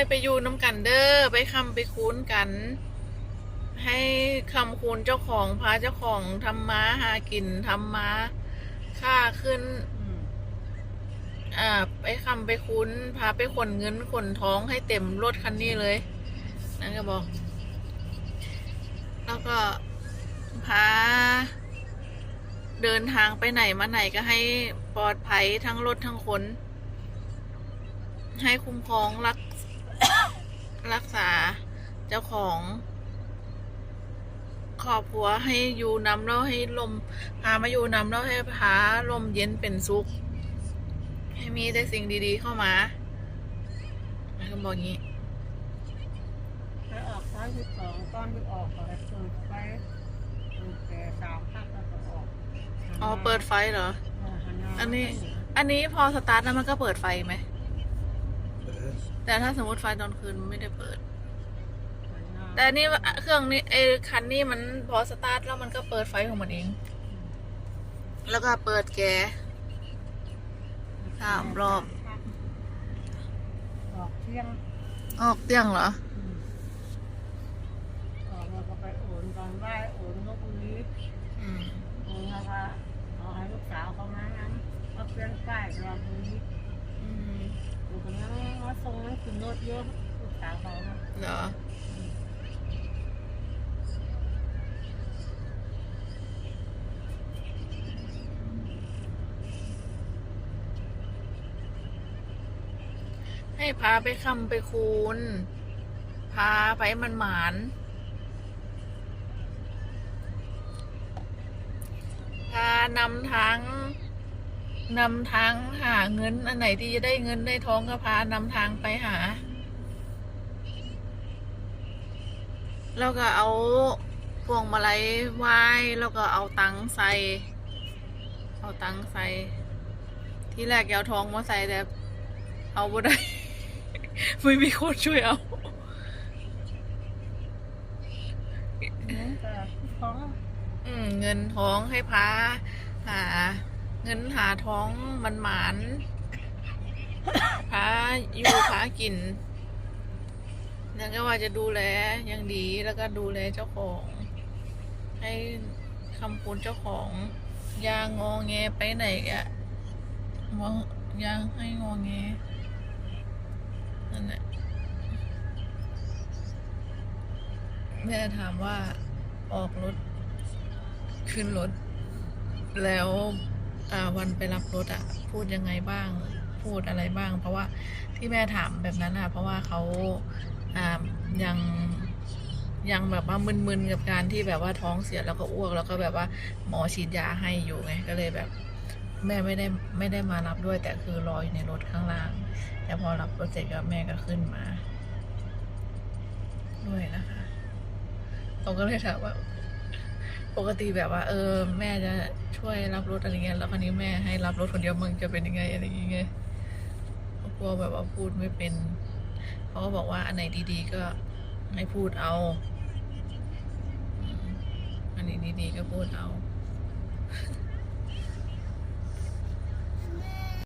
ให้ไปอยู่น้ำกันเด้อไปคำไปคูนกัน ให้คำคูณเจ้าของพาเจ้าของทำมาหากินทำมาค่าขึ้นอ่าไปคำไปคูณพาไปขนเงินขนท้องให้เต็มรถคันนี้เลย นั่นก็บอก แล้วก็พาเดินทางไปไหนมาไหนก็ให้ปลอดภัยทั้งรถทั้งคน ให้คุ้มครองรัก รักษาเจ้าของครอบครัวให้อยู่นำแล้วให้ลม พามาอยู่นำแล้วให้พาลมเย็นเป็นสุข ให้มีแต่สิ่งดีๆเข้ามาแล้วก็บอกงี้ไปออกซ้ายที่สองตอนที่ออกก็เปิดไฟเปิดแต่สามพักแล้วก็ออกอ๋อเปิดไฟเหรอเหัหาอันนี้ อันนี้พอสตาร์ทแล้วมันก็เปิดไฟไหม แต่ถ้าสมมติไฟตอนคืนมันไม่ได้เปิดหันหน้าแต่อันนี่เครื่องนี้ไอ้คันนี้มันพอสตาร์ทแล้วมันก็เปิดไฟของมันเอง แล้วก็เปิดแกสามรอบ ออกเที่ยงออกเตียงเหรออืมออกแล้วก็ไปโอนตอนไหว้โอนลบบุรีอืมโอนแล้วก็เอาให้ลูกสาวเขามานั้นเอาเปลี่ยนป้ายรอบุรีอืม อยู่กันนั้นว่าทรงนั้นขึ้นรถเยอะลูกสาวเขานะเหรอ ให้พาไปคำไปคูณ พาไปมันหมาน พานำทาง นำทางหาเงิน อันไหนที่จะได้เงินได้ทองก็พานำทางไปหา แล้วก็เอาพวงมาลัยไหว้แล้วก็เอาตังค์ใส่ เอาตังค์ใส่ ที่แรกอยากเอาทองมาใส่แต่เอาบ่ได้ ไม่มีคนช่วยเอาแต่ของอืมเงินท้องให้พาหา เงินหาท้องมันหมานพาอยู่พากินนั่นก็ว่าจะดูแลอย่างดีแล้วก็ดูแลเจ้าของ ให้คำพูนเจ้าของยางงอแงไปไหนอะมองยางให้งอแงนั่นแหละแม่ถามว่าออกรถ ขึ้นรถ แล้ว วันไปรับรถอะพูดยังไงบ้างพูดอะไรบ้าง เพราะว่าที่แม่ถามแบบนั้นอะเพราะว่าเขาอ่ายังยังแบบว่ามึนๆกับการที่แบบว่าท้องเสียแล้วก็อ้วกแล้วก็แบบว่าหมอฉีดยาให้อยู่ไงก็เลยแบบ แม่ไม่ได้ไม่ได้มารับด้วย แต่คือรออยู่ในรถข้างล่าง แต่พอรับรถเสร็จก็แม่ก็ขึ้นมา ด้วยนะคะเขาก็เลยถามว่า ปกติแบบว่า เออ แม่จะช่วยรับรถอะไรเงี้ยแล้วคราวนี้แม่ให้รับรถคนเดียวมึงจะเป็นยังไงอะไรอย่างเงี้ยกลัวแบบว่าพูดไม่เป็นเขาก็บอกว่าอันไหนดีๆ ก็ให้พูดเอา อันไหนดีๆก็พูดเอา